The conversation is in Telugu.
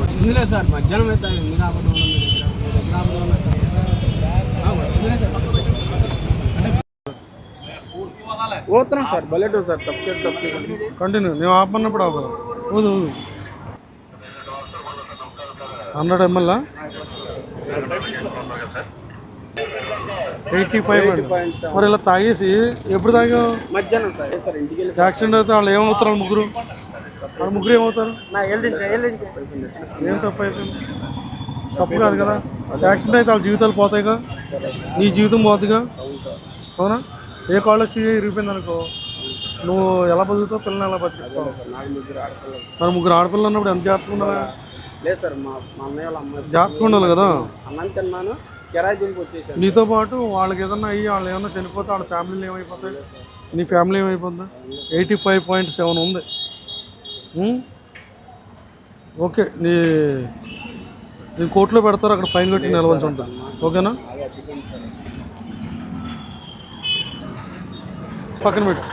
వచ్చిందిలే సార్ మధ్యాహ్నం అయితే మీరు ఆపద. పోతున్నాం సార్ బలెట్ సార్ తప్పు తప్పు కంటిన్యూ నేను ఆపన్నప్పుడు ఆపదు ఊదు ఊదు. హండ్రెడ్ ఎంఎల్ ఎయిటీ ఫైవ్ మరి ఇలా తాగేసి ఎప్పుడు తాగావు? మధ్యాహ్నం యాక్సిడెంట్ అయితే వాళ్ళు ఏమవుతారు వాళ్ళ ముగ్గురు? వాళ్ళ ముగ్గురు ఏమవుతారు? ఏం తప్పు అయిపోయింది తప్పు కాదు కదా. యాక్సిడెంట్ అయితే వాళ్ళ జీవితాలు పోతాయిగా? నీ జీవితం పోతుందిగా అవునా? ఏ కాళ్ళు వచ్చి ఇరిగిపోయింది అనుకో? నువ్వు ఎలా బతుకుతావు? పిల్లల్ని ఎలా బతికిస్తావు? మరి ముగ్గురు ఆడపిల్లలు ఉన్నప్పుడు ఎంత జాగ్రత్తగా ఉండాలి? లేదు సార్ మా మా అన్నయ్య వాళ్ళ అమ్మాయి జాగ్రత్తగా ఉండాలి కదా? అన్నం తిన్నాను వచ్చేసాను. నీతో పాటు వాళ్ళకి ఏదన్నా అయ్యి వాళ్ళు ఏమన్నా చనిపోతే వాళ్ళ ఫ్యామిలీలు ఏమైపోతాయి? నీ ఫ్యామిలీ ఏమైపోతుంది ఎయిటీ ఫైవ్ పాయింట్ సెవెన్ ఉంది? ఓకే నీ నీ కోర్టులో పెడతారు అక్కడ ఫైన్ కట్టి నిలవలసి ఉంటుంది ఓకేనా? పక్కన పెట్టు.